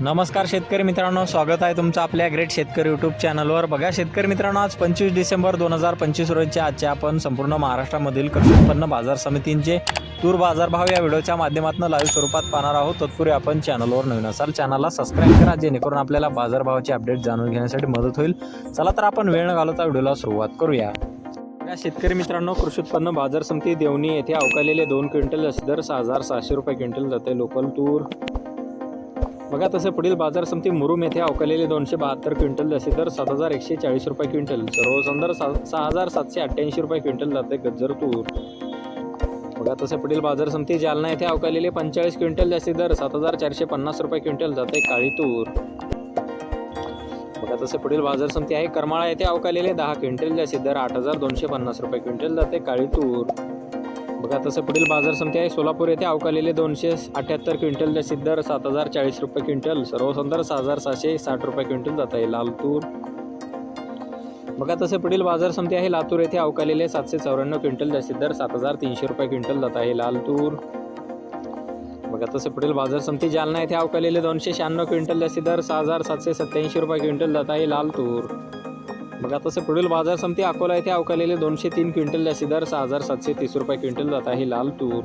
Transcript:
नमस्कार शेतकरी मित्रांनो स्वागत आहे तुमचं आपल्या ग्रेट शेतकरी यूट्यूब चॅनलवर बघा शेतकरी मित्रांनो आज पंचवीस डिसेंबर दोन हजार पंचवीस रोजच्या आजच्या आपण संपूर्ण महाराष्ट्रामधील कृषी उत्पन्न बाजार समितींचे तूर बाजारभाव या व्हिडिओच्या माध्यमातून लाईव्ह स्वरूपात पाहणार आहोत. तत्पूर्वी आपण चॅनलवर नवीन असाल चॅनलला सबस्क्राईब करा जेणेकरून आपल्याला बाजारभावाचे अपडेट जाणून घेण्यासाठी मदत होईल. चला तर आपण वेळ न घालवता व्हिडिओला सुरुवात करूया. या शेतकरी मित्रांनो कृषी उत्पन्न बाजार समिती देवणी येथे अवकालेले दोन क्विंटल दर सहा हजार सहाशे रुपये क्विंटल जाते. लोकल तूर बघा तसे पुढील बाजार समिती मुरुम येथे अवकालेले दोनशे बहात्तर क्विंटल जसे दर सात हजार एकशे चाळीस रुपये क्विंटल. सर्वसंदर सा सहा हजार सातशे अठ्ठ्याऐंशी रुपये क्विंटल जाते गज्जर तूर. बघा तसे पुढील बाजार समिती जालना येथे अवकालेले पंचेचाळीस क्विंटल जास्ती दर सात हजार चारशे पन्नास रुपये क्विंटल जाते काळी तूर. बघा तसे पुढील बाजार समिती आहे करमाळा येथे अवकालेले दहा क्विंटल जास्ती दर आठ हजार दोनशे पन्नास रुपये क्विंटल जाते काळी तूर. बघा तसं पुढील बाजार समिती आहे. सोलापूर येथे अवकालेले दोनशे अठ्याहत्तर क्विंटल जास्तीत दर सात हजार चाळीस रुपये क्विंटल. सर्वसंदर सहा हजार सहाशे साठ रुपये क्विंटल जात आहे. लाल तूर बघा तसे पुढील बाजार समिती आहे. लातूर येथे अवकालेले सातशे चौऱ्याण्णव क्विंटल जास्तीत दर सात हजार तीनशे रुपये क्विंटल जात आहे. लाल तूर बघा तसे पुढील बाजार समिती जालना येथे अवकालेले दोनशे शहाण्णव क्विंटल जास्तीत दर सहा हजार सातशे सत्याऐंशी रुपये क्विंटल जात आहे. लाल तूर बघा तसं पुढील बाजार समिती अकोला येथे अवकालेले दोनशे तीन क्विंटल जास्ती दर सहा हजार सातशे तीस रुपये क्विंटल जात आहे लाल तूर.